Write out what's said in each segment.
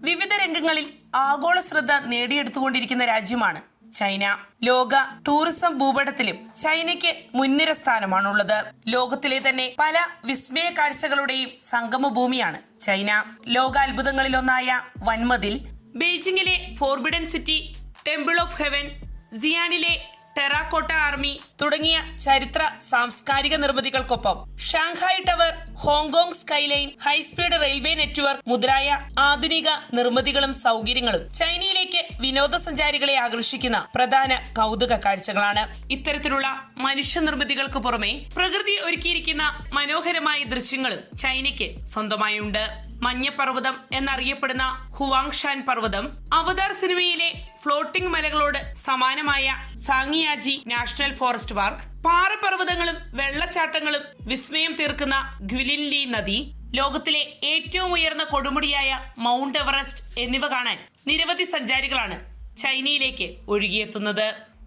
വിവിധ രംഗങ്ങളിൽ ആഗോള ശ്രദ്ധ നേടിയെടുത്തുകൊണ്ടിരിക്കുന്ന രാജ്യമാണ് ചൈന. ലോക ടൂറിസം ഭൂപടത്തിലും ചൈനയ്ക്ക് മുൻനിര സ്ഥാനമാണുള്ളത്. ലോകത്തിലെ തന്നെ പല വിസ്മയ കാഴ്ചകളുടെയും സംഗമ ഭൂമിയാണ് ചൈന. ലോകാത്ഭുതങ്ങളിലൊന്നായ വൻമതിൽ ബീജിംഗിലെ Forbidden City Temple of Heaven സിയാനിലെ terracotta army തുടങ്ങിയ ചരിത്ര സാംസ്കാരിക നിർമ്മിതികൾക്കൊപ്പം Shanghai tower Hong Kong skyline high speed railway network മുതലായ ആധുനിക നിർമ്മിതികളും സൗകര്യങ്ങളും ചൈനയിലേക്ക് വിനോദസഞ്ചാരികളെ ആകർഷിക്കുന്ന പ്രധാന കൗതുക കാഴ്ചകളാണ്. ഇത്തരത്തിലുള്ള മനുഷ്യ നിർമ്മിതികൾക്ക് പുറമെ പ്രകൃതി ഒരുക്കിയിരിക്കുന്ന മനോഹരമായ ദൃശ്യങ്ങളും ചൈനയ്ക്ക് സ്വന്തമായുണ്ട്. മഞ്ഞപ്പർവതം എന്നറിയപ്പെടുന്ന ഹുവാങ്ഷാൻ പർവതം അവതാർ സിനിമയിലെ ഫ്ലോട്ടിംഗ് മലകളോട് സമാനമായ സാങ്ങിയാജി നാഷണൽ ഫോറസ്റ്റ് പാർക്ക് പാറപർവതങ്ങളും വെള്ളച്ചാട്ടങ്ങളും വിസ്മയം തീർക്കുന്ന ഗ്വിലിൻലി നദി ലോകത്തിലെ ഏറ്റവും ഉയർന്ന കൊടുമുടിയായ മൗണ്ട് എവറസ്റ്റ് എന്നിവ കാണാൻ നിരവധി സഞ്ചാരികളാണ് ചൈനയിലേക്ക് ഒഴുകിയെത്തുന്നത്.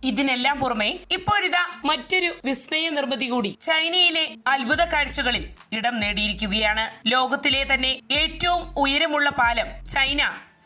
ഇതിനെല്ലാം പുറമെ ഇപ്പോഴിതാ മറ്റൊരു വിസ്മയ നിർമ്മിതി കൂടി ചൈനയിലെ അത്ഭുത കാഴ്ചകളിൽ ഇടം നേടിയിരിക്കുകയാണ്. ലോകത്തിലെ തന്നെ ഏറ്റവും ഉയരമുള്ള പാലം ചൈന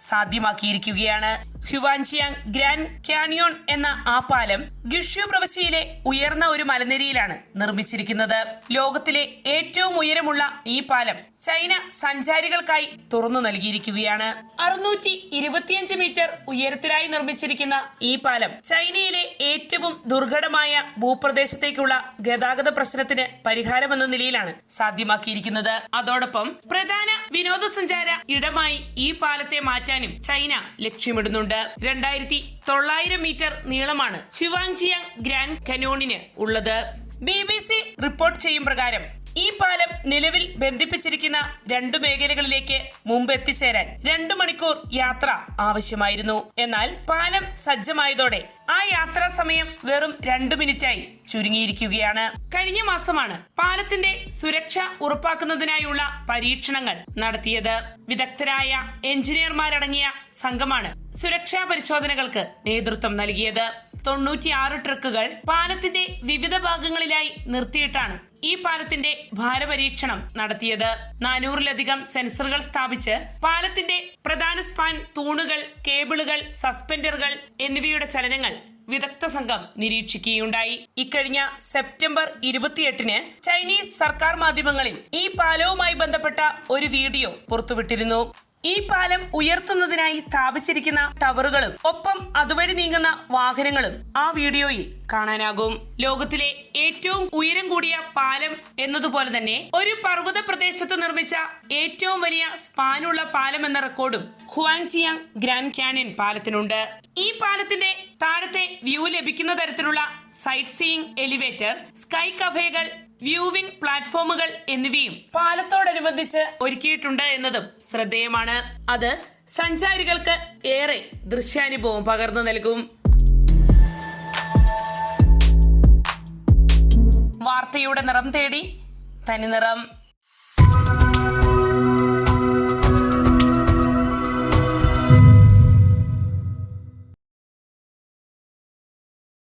സാധ്യമാക്കിയിരിക്കുകയാണ്. ഹ്യുവാൻചിയാങ് ഗ്രാൻഡ് ക്യാനിയോൺ എന്ന ആ പാലം ഗിഷ്യു പ്രവിശ്യയിലെ ഉയർന്ന ഒരു മലനിരയിലാണ് നിർമ്മിച്ചിരിക്കുന്നത്. ലോകത്തിലെ ഏറ്റവും ഉയരമുള്ള ഈ പാലം ചൈന സഞ്ചാരികൾക്കായി തുറന്നു നൽകിയിരിക്കുകയാണ്. അറുന്നൂറ്റി ഇരുപത്തിയഞ്ച് മീറ്റർ ഉയരത്തിലായി നിർമ്മിച്ചിരിക്കുന്ന ഈ പാലം ചൈനയിലെ ഏറ്റവും ദുർഘടമായ ഭൂപ്രദേശത്തേക്കുള്ള ഗതാഗത പ്രശ്നത്തിന് പരിഹാരമെന്ന നിലയിലാണ് സാധ്യമാക്കിയിരിക്കുന്നത്. അതോടൊപ്പം പ്രധാന വിനോദസഞ്ചാര ഇടമായി ഈ പാലത്തെ മാറ്റാനും ചൈന ലക്ഷ്യമിടുന്നുണ്ട്. രണ്ടായിരത്തി തൊള്ളായിരം മീറ്റർ നീളമാണ് ഹ്യുവാങ്ജിയാങ് ഗ്രാൻഡ് കനോണിന് ഉള്ളത്. ബി ബി സി റിപ്പോർട്ട് ചെയ്യും പ്രകാരം ഈ പാലം നിലവിൽ ബന്ധിപ്പിച്ചിരിക്കുന്ന രണ്ടു മേഖലകളിലേക്ക് മുമ്പ് എത്തിച്ചേരാൻ രണ്ടു മണിക്കൂർ യാത്ര ആവശ്യമായിരുന്നു. എന്നാൽ പാലം സജ്ജമായതോടെ ആ യാത്രാ സമയം വെറും രണ്ടു മിനിറ്റായി ചുരുങ്ങിയിരിക്കുകയാണ്. കഴിഞ്ഞ മാസമാണ് പാലത്തിന്റെ സുരക്ഷ ഉറപ്പാക്കുന്നതിനായുള്ള പരീക്ഷണങ്ങൾ നടത്തിയത്. വിദഗ്ധരായ എഞ്ചിനീയർമാരടങ്ങിയ സംഘമാണ് സുരക്ഷാ പരിശോധനകൾക്ക് നേതൃത്വം നൽകിയത്. തൊണ്ണൂറ്റിയാറ് ട്രക്കുകൾ പാലത്തിന്റെ വിവിധ ഭാഗങ്ങളിലായി നിർത്തിയിട്ടാണ് ഈ പാലത്തിന്റെ ഭാരപരീക്ഷണം നടത്തിയത്. നാനൂറിലധികം സെൻസറുകൾ സ്ഥാപിച്ച് പാലത്തിന്റെ പ്രധാന സ്പാൻ തൂണുകൾ കേബിളുകൾ സസ്പെൻഡറുകൾ എന്നിവയുടെ ചലനങ്ങൾ വിദഗ്ധ സംഘം നിരീക്ഷിക്കുകയുണ്ടായി. ഇക്കഴിഞ്ഞ സെപ്റ്റംബർ ഇരുപത്തിയെട്ടിന് ചൈനീസ് സർക്കാർ മാധ്യമങ്ങളിൽ ഈ പാലവുമായി ബന്ധപ്പെട്ട ഒരു വീഡിയോ പുറത്തുവിട്ടിരുന്നു. ഈ പാലം ഉയർത്തുന്നതിനായി സ്ഥാപിച്ചിരിക്കുന്ന ടവറുകളും ഒപ്പം അതുവഴി നീങ്ങുന്ന വാഹനങ്ങളും ആ വീഡിയോയിൽ കാണാനാകും. ലോകത്തിലെ ഏറ്റവും ഉയരം കൂടിയ പാലം എന്നതുപോലെ തന്നെ ഒരു പർവത പ്രദേശത്ത് നിർമ്മിച്ച ഏറ്റവും വലിയ സ്പാനുള്ള പാലം എന്ന റെക്കോർഡും ഹുവാങ്ജിയാങ് ഗ്രാൻഡ് ക്യാനിയൻ പാലത്തിനുണ്ട്. ഈ പാലത്തിന്റെ താരത്തെ വ്യൂ ലഭിക്കുന്ന തരത്തിലുള്ള സൈറ്റ് സീയിങ് എലിവേറ്റർ സ്കൈ കഫേകൾ വ്യൂവിംഗ് പ്ലാറ്റ്ഫോമുകൾ എന്നിവയും പാലത്തോടനുബന്ധിച്ച് ഒരുക്കിയിട്ടുണ്ട് എന്നതും ശ്രദ്ധേയമാണ്. അത് സഞ്ചാരികൾക്ക് ഏറെ ദൃശ്യാനുഭവം പകർന്നു നൽകും. വാർത്തയുടെ നിറം തേടി തനിനിറം